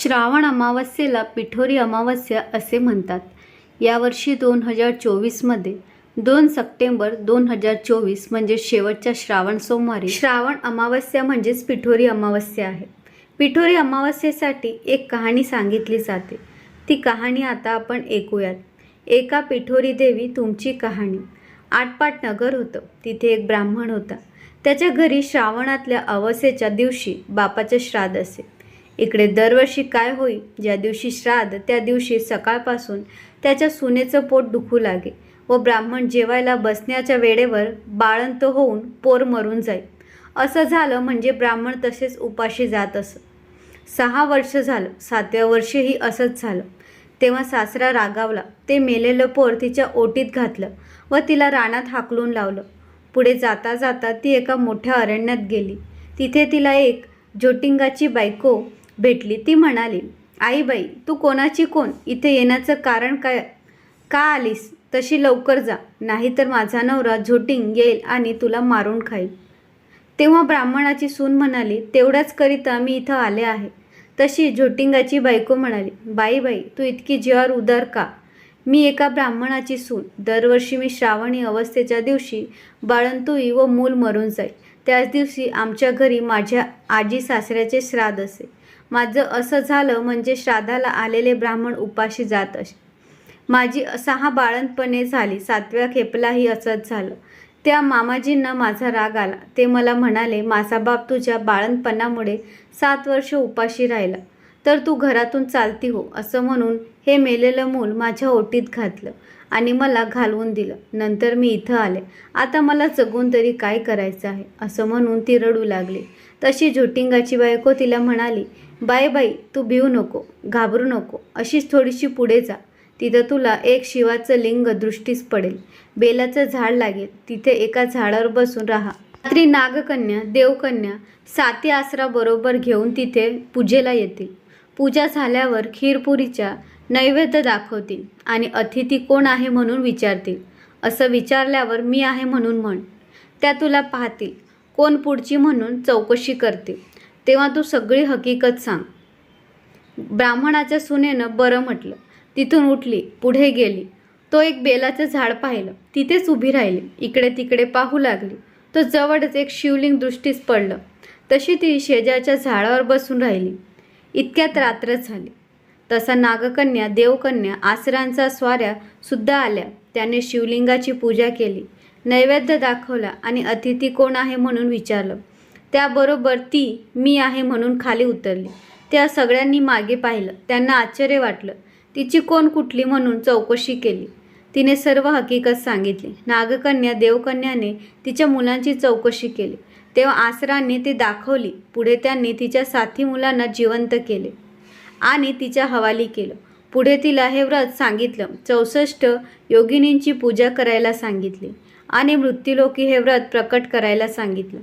श्रावण अमावस्येला पिठोरी अमावस्या असे म्हणतात. यावर्षी दोन हजार चोवीसमध्ये दोन सप्टेंबर दोन हजार चोवीस म्हणजे शेवटच्या श्रावण सोमवारी श्रावण अमावस्या म्हणजेच पिठोरी अमावस्या आहे. पिठोरी अमावस्येसाठी एक कहाणी सांगितली जाते. ती कहाणी आता आपण ऐकूयात. एका पिठोरी देवी तुमची कहाणी. आटपाट नगर होतं. तिथे एक ब्राह्मण होता. त्याच्या घरी श्रावणातल्या अवसेच्या दिवशी बापाचे श्राद्ध असे. इकडे दरवर्षी काय होई? ज्या दिवशी श्राद्ध त्या दिवशी सकाळपासून त्याच्या सुनेचं पोट दुखू लागे व ब्राह्मण जेवायला बसण्याच्या वेळेवर बाळंत होऊन पोर मरून जाईल असं झालं म्हणजे ब्राह्मण तसेच उपाशी जात असत सहा वर्ष झालं सातव्या वर्षीही असंच झालं. तेव्हा सासरा रागावला. ते मेलेलं पोर तिच्या ओटीत घातलं व तिला रानात हाकलून लावलं. पुढे जाता जाता ती एका मोठ्या अरण्यात गेली. तिथे तिला एक जोटिंगाची बायको भेटली. ती म्हणाली आई बाई तू कोणाची कोण? इथे येण्याचं कारण काय? का आलीस? तशी लवकर जा. नाहीतर माझा नवरा झोटिंग येईल आणि तुला मारून खाईल. तेव्हा ब्राह्मणाची सून म्हणाली तेवढ्याच करिता मी इथं आले आहे. तशी झोटिंगाची बायको म्हणाली बाई बाई तू इतकी जीवावर उदार का? मी एका ब्राह्मणाची सून. दरवर्षी मी श्रावणी अवस्थेच्या दिवशी बाळंतुई व मूल मरून जाईल. त्याच दिवशी आमच्या घरी माझ्या आजी सासऱ्याचे श्राद्ध असे. माझं असं झालं म्हणजे श्राद्धाला आलेले ब्राह्मण उपाशी जात असे. माझी सहा बाळंतपणे झाली सातव्या खेपलाही असंच झालं. त्या मामाजींना माझा राग आला. ते मला म्हणाले माझा बाप तुझ्या बाळंतपणामुळे सात वर्ष उपाशी राहिला. तर तू घरातून चालती हो. असं म्हणून हे मेलेलं मूल माझ्या ओटीत घातलं आणि मला घालवून दिलं. नंतर मी इथं आले. आता मला जगून तरी काय करायचं आहे? असं म्हणून ती रडू लागली. तशी झोटिंगाची बायको तिला म्हणाली बाय बाई तू भिऊ नको घाबरू नको अशीच थोडीशी पुढे जा. तिथं तुला एक शिवाचं लिंग दृष्टीस पडेल. बेलाचं झाड लागेल. तिथे एका झाडावर बसून राहा. रात्री नागकन्या देवकन्या साती आसरा बरोबर घेऊन तिथे पूजेला येतील. पूजा झाल्यावर खीरपुरीच्या नैवेद्य दाखवतील आणि अतिथी कोण आहे म्हणून विचारतील. असं विचारल्यावर मी आहे म्हणून म्हण. त्या तुला पाहतील. कोण पुढची म्हणून चौकशी करतील. तेव्हा तू सगळी हकीकत सांग. ब्राह्मणाच्या सुनेनं बरं म्हटलं. तिथून उठली पुढे गेली. तो एक बेलाचं झाड पाहिलं. तिथेच उभी राहिली. इकडे तिकडे पाहू लागली. तो जवळच एक शिवलिंग दृष्टीस पडलं. तशी ती शेजारच्या झाडावर बसून राहिली. इतक्यात रात्र झाली. तसा नागकन्या देवकन्या आसरांचा स्वाऱ्या सुद्धा आल्या. त्याने शिवलिंगाची पूजा केली. नैवेद्य दाखवला आणि अतिथी कोण आहे म्हणून विचारलं. त्याबरोबर ती मी आहे म्हणून खाली उतरली. त्या सगळ्यांनी मागे पाहिलं. त्यांना आश्चर्य वाटलं. तिची कोण कुठली म्हणून चौकशी केली? तिने सर्व हकीकत सांगितली. नागकन्या देवकन्याने तिच्या मुलांची चौकशी केली. तेव्हा आसरांनी ती दाखवली. पुढे त्यांनी तिच्या साथी मुलांना जिवंत केले आणि तिच्या हवाली केलं. पुढे तिला हे व्रत सांगितलं. चौसष्ट योगिनींची पूजा करायला सांगितली आणि मृत्यूलोकी हे व्रत प्रकट करायला सांगितलं.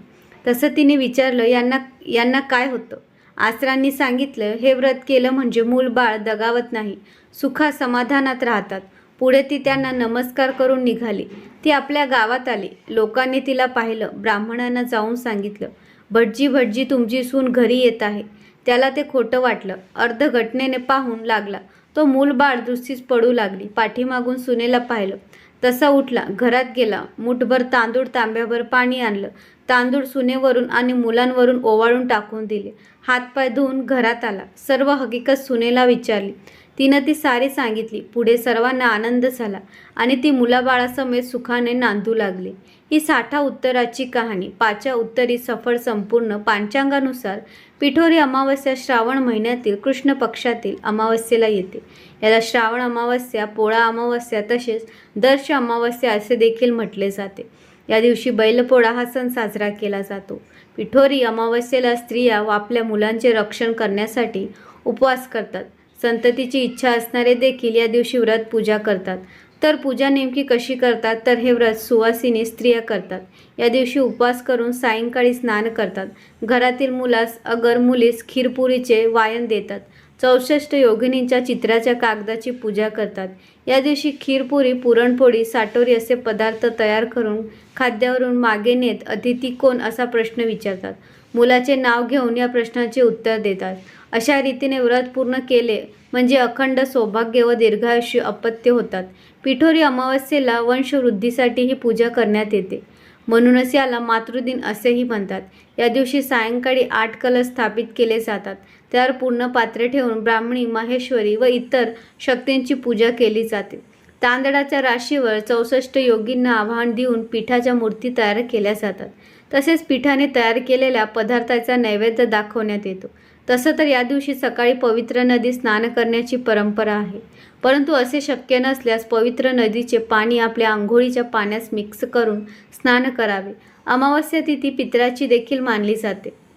तसं तिने विचारलं यांना यांना काय होतं? आसरांनी सांगितलं हे व्रत केलं म्हणजे मूल बाळ दगावत नाही सुखा समाधानात राहतात. पुढे ती त्यांना नमस्कार करून निघाली. ती आपल्या गावात आली. लोकांनी तिला पाहिलं. ब्राह्मणांना जाऊन सांगितलं भटजी भटजी तुमची सून घरी येत आहे. त्याला ते खोटं वाटलं. अर्ध घटनेने पाहून लागला. तो मूल बाळ दृष्टीस पडू लागली. पाठीमागून सुनेला पाहिलं. तसा उठला. घरात गेला. मुठभर तांदूळ तांब्याभर पाणी आणलं. तांदूळ सुनेवरून आणि मुलांवरून ओवाळून टाकून दिले. हातपाय धुवून घरात आला. सर्व हकीकत सुनेला विचारली. तिनं ती सारी सांगितली. पुढे सर्वांना आनंद झाला आणि ती मुलाबाळासमेत सुखाने नांदू लागली. ही साठा उत्तराची कहाणी. पाचा उत्तरी सफळ संपूर्ण पांचांगानुसार पिठोरी अमावस्या श्रावण महिन्यातील कृष्ण पक्षातील अमावस्येला येते. याला श्रावण अमावस्या पोळा अमावस्या तसेच दर्श अमावस्या असे देखील म्हटले जाते. या दिवशी बैलपोळा हा सण साजरा केला जातो. पिठोरी अमावस्येला स्त्रिया व आपल्या मुलांचे रक्षण करण्यासाठी उपवास करतात. संततीची इच्छा असणारे देखील या दिवशी व्रत पूजा करतात. तर पूजा नेमकी कशी करतात? तर हे व्रत सुवासिनी स्त्रिया करतात. या दिवशी उपवास करून सायंकाळी स्नान करतात. घरातील मुलास अगर मुलीस खीरपुरीचे वायन देतात. चौसष्ट योगिनींच्या चित्राच्या कागदाची पूजा करतात. या दिवशी खीरपुरी पुरणपोळी साटोरी असे पदार्थ तयार करून खाद्यावरून मागे नेत अतिथी कोण असा प्रश्न विचारतात. मुलाचे नाव घेऊन या प्रश्नाचे उत्तर देतात. अशा रीतीने व्रत पूर्ण केले म्हणजे अखंड सौभाग्य व दीर्घायुष्य अपत्य होतात. पिठोरी अमावस्येला वंशवृद्धीसाठी ही पूजा करण्यात येते. म्हणूनच याला मातृदिन असेही म्हणतात. या दिवशी सायंकाळी आठ कलश स्थापित केले जातात. त्यावर पूर्ण पात्रे ठेवून ब्राह्मणी माहेश्वरी व इतर शक्तींची पूजा केली जाते. तांदळाच्या राशीवर चौसष्ट योगींना आव्हान देऊन पिठाच्या मूर्ती तयार केल्या जातात. तसेच पिठाने तयार केलेल्या पदार्थाचा नैवेद्य दाखवण्यात येतो. तसं तर या दिवशी सकाळी पवित्र नदी स्नान करण्याची परंपरा आहे. परंतु असे शक्य नसल्यास पवित्र नदीचे पाणी आपल्या आंघोळीच्या पाण्यास मिक्स करून स्नान करावे. अमावस्या तिथी पित्राची देखील मानली जाते.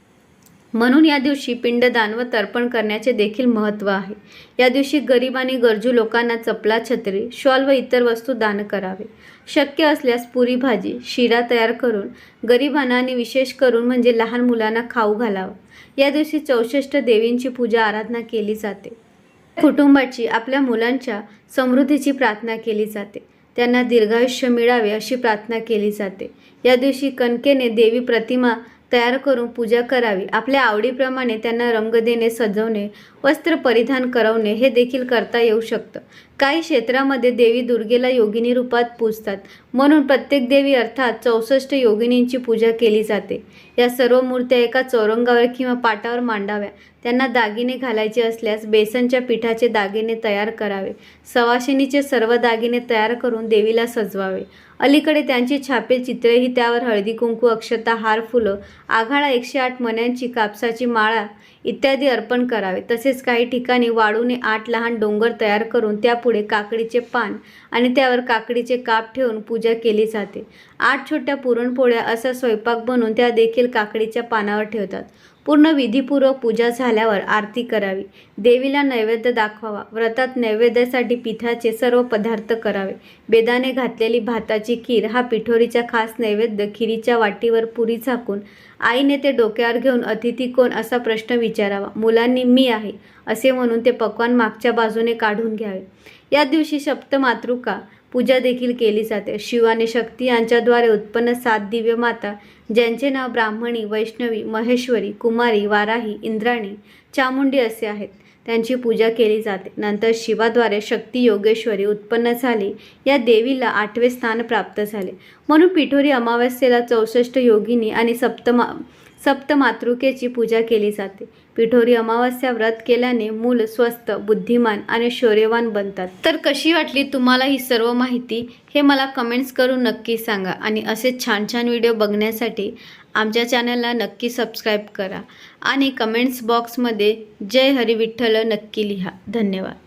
म्हणून या दिवशी पिंडदान व तर्पण करण्याचे देखील महत्त्व आहे. या दिवशी गरीब आणि गरजू लोकांना चपला छत्री शॉल व इतर वस्तू दान करावे. शक्य असल्यास पुरी भाजी शिरा तयार करून गरिबांना आणि विशेष करून म्हणजे लहान मुलांना खाऊ घालावं. या दिवशी चौसष्ट देवींची पूजा आराधना केली जाते. कुटुंबाची आपल्या मुलांच्या समृद्धीची प्रार्थना केली जाते. त्यांना दीर्घायुष्य मिळावे अशी प्रार्थना केली जाते. या दिवशी कणकेने देवी प्रतिमा तयार करून पूजा करावी. आपल्या आवडीप्रमाणे त्यांना रंग देणे सजवणे वस्त्र परिधान करवणे हे देखील करता येऊ शकतं. काही क्षेत्रामध्ये देवी दुर्गेला योगिनी रूपात पूजतात. म्हणून प्रत्येक देवी अर्थात चौसष्ट योगिनींची पूजा केली जाते. या सर्व मूर्त्या एका चौरंगावर किंवा पाटावर मांडाव्या. त्यांना दागिने घालायचे असल्यास बेसनच्या पिठाचे दागिने तयार करावे. सवाशिनीचे सर्व दागिने तयार करून देवीला सजवावे. अलीकडे त्यांची छापे चित्रेही त्यावर हळदी कुंकू अक्षता हार फुलं आघाडा एकशे आठ मण्यांची कापसाची माळा इत्यादी अर्पण करावे. तसेच काही ठिकाणी वाळूने आठ लहान डोंगर तयार करून त्यापुढे काकडीचे पान आणि त्यावर काकडीचे काप ठेवून पूजा केली जाते. आठ छोट्या पुरणपोळ्या असा स्वयंपाक बनवून त्या देखील काकडीच्या पानावर ठेवतात. पूर्ण विधीपूर्वक पूजा झाल्यावर आरती करावी. देवीला नैवेद्य दाखवावा. व्रतात नैवेद्यासाठी पिठाचे सर्व पदार्थ करावे. बेदाने घातलेली भाताची खीर हा पिठोरीचा खास नैवेद्य खिरीच्या वाटीवर पुरी झाकून आईने ते डोक्यावर घेऊन अतिथी कोण? असा प्रश्न विचारावा. मुलांनी मी आहे. असे म्हणून ते पक्वान मागच्या बाजूने काढून घ्यावे. या दिवशी सप्तमातृका पूजा देखील केली जाते. शिव आणि शक्ती यांच्याद्वारे उत्पन्न सात दिव्य माता ज्यांचे नाव ब्राह्मणी वैष्णवी महेश्वरी कुमारी वाराही इंद्राणी चामुंडी असे आहेत. त्यांची पूजा केली जाते. नंतर शिवाद्वारे शक्ती योगेश्वरी उत्पन्न झाली. या देवीला आठवे स्थान प्राप्त झाले. म्हणून पिठोरी अमावस्येला चौसष्ट योगिनी आणि सप्तमा सप्तमातृकेची पूजा केली जाते. पिठोरी अमावस्या व्रत केल्याने मूल स्वस्थ बुद्धिमान आणि शौर्यवान बनतात. तर कशी वाटली तुम्हाला ही सर्व माहिती? हे मला कमेंट्स करून नक्की सांगा आणि असे छान छान व्हिडिओ बघण्यासाठी आमच्या चॅनलला नक्की सबस्क्राईब करा. आणि कमेंट्स बॉक्समध्ये जय हरी विठ्ठल नक्की लिहा. धन्यवाद.